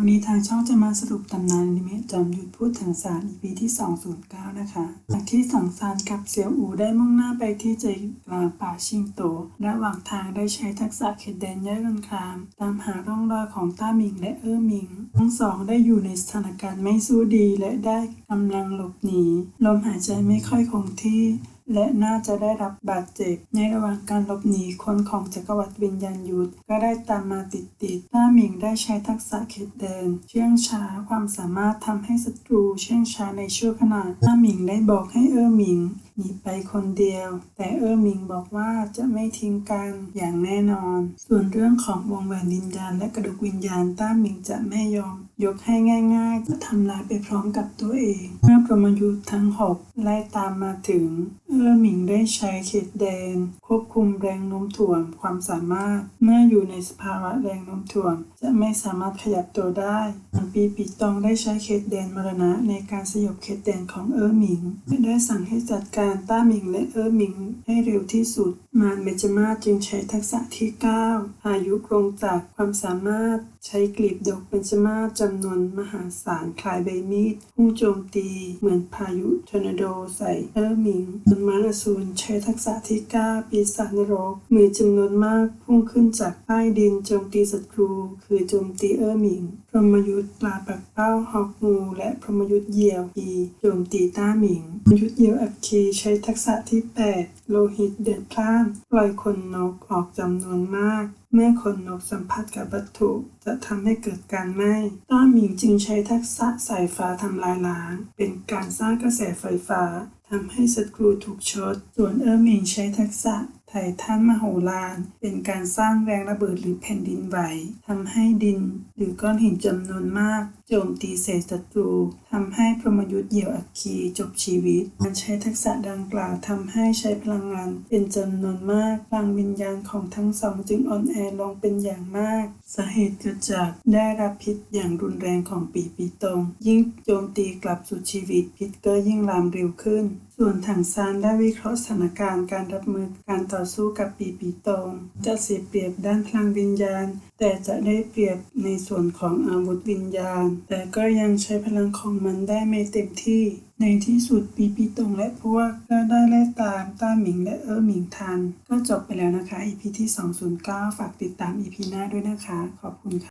วันนี้ทางช่องจะมาสรุปตำนานอนิเมะจอมยุทธพูดถึงสาร EP ที่ 209 นะคะ จากที่สองซานกับเซียวอูได้มุ่งหน้าไปที่ใจกลางป่าชิงโต ระหว่างทางได้ใช้ทักษะเข็ดแดนแยกันคาม ตามหาร่องรอยของต้าหมิงและเอ้อหมิง ทั้งสองได้อยู่ในสถานการณ์ไม่สู้ดีและได้กำลังหลบหนี ลมหายใจไม่ค่อยคงที่ และน่าจะได้รับบาดเจ็บ ในระหว่างการหลบหนีคนของจักรวรรดิวิญญาณยุทธก็ได้ตามมาติดๆต้าหมิงได้ใช้ทักษะเข็ดแดน เชื่องช้าความสามารถทำให้ศัตรูเชื่องช้าในชั่วขณะต้าหมิงได้บอกให้เออหมิงหนีไปคนเดียว แต่เออหมิงบอกว่าจะไม่ทิ้งกันอย่างแน่นอน ส่วนเรื่องของวงแหวนวิญญาณและกระดูกวิญญาณต้าหมิงจะไม่ยอม ยกให้ง่ายๆจะทำลายไปพร้อมกับตัวเอง เมื่อประมยุทธ์ทั้งหกไล่ตามมาถึง เอื้อหมิงได้ใช้เขตแดน ควบคุมแรงโน้มถ่วงความสามารถ เมื่ออยู่ในสภาวะแรงโน้มถ่วง จะไม่สามารถขยับตัวได้อันปีปีตองได้ใช้เขตแดนมรณะในการสยบเขตแดนของเอื้อหมิงได้สั่งให้จัดการต้าหมิงและเอื้อหมิงให้เร็วที่สุด มารเบญจมาจึงใช้ทักษะที่ 9 อายุกรงจากความสามารถ ใช้กลีบดอกเบญจมาศจำนวนมหาศาลคล้ายใบมีดพุ่งโจมตีเหมือนพายุทอร์นาโดใส่เออร์มิงส่วนมารอสูรใช้ทักษะที่เก้าปีศาจนรกมีจำนวนมากพุ่งขึ้นจากใต้ดินโจมตีศัตรู คือโจมตีเออร์มิง พรหมยุทธ์ปลาปักเป้าหอกงูและพรหมยุทธ์เหยี่ยวอีโจมตีต้าหมิงพรหมยุทธ์เหยี่ยวอัคคีใช้ทักษะที่ 8 โลหิตเดือดพล่านปล่อยขนนกออกจำนวนมาก เมื่อขนนกสัมผัสกับวัตถุจะทำให้เกิดการไหม้ต้าหมิงจึงใช้ทักษะสายฟ้าทำลายล้าง เป็นการสร้างกระแสไฟฟ้าทำให้ศัตรูถูกช็อตส่วนเออร์หมิงใช้ทักษะ ไททันมโหฬารเป็นการสร้างแรงระเบิดหรือแผ่นดินไหวทำให้ดินหรือก้อนหินจำนวนมาก โจมตีเศษศัตรูทำให้พรหมยุทธ์เหยี่ยวอัคคีจบชีวิต การใช้ทักษะดังกล่าวทำให้ใช้พลังงานเป็นจำนวนมากพลังวิญญาณของทั้งสองจึงอ่อนแอลงเป็นอย่างมาก สาเหตุเกิดจากได้รับพิษอย่างรุนแรงของปีปีตง ยิ่งโจมตีกลับสู่ชีวิตพิษก็ยิ่งลามเร็วขึ้น ส่วนถังซานได้วิเคราะห์สถานการณ์การรับมือการต่อ่อสู้กับปีปีตงจะเสียเปรียบด้านพลังวิญญาณ แต่จะได้เปรียบในส่วนของอาวุธวิญญาณ แต่ก็ยังใช้พลังของมันได้ไม่เต็มที่ ในที่สุดปีปีตงและพวกก็ได้ไล่ตามต้าหมิงและเออหมิงทัน ก็จบไปแล้วนะคะ EP ที่ 209 ฝากติดตาม EP หน้าด้วยนะคะ ขอบคุณค่ะ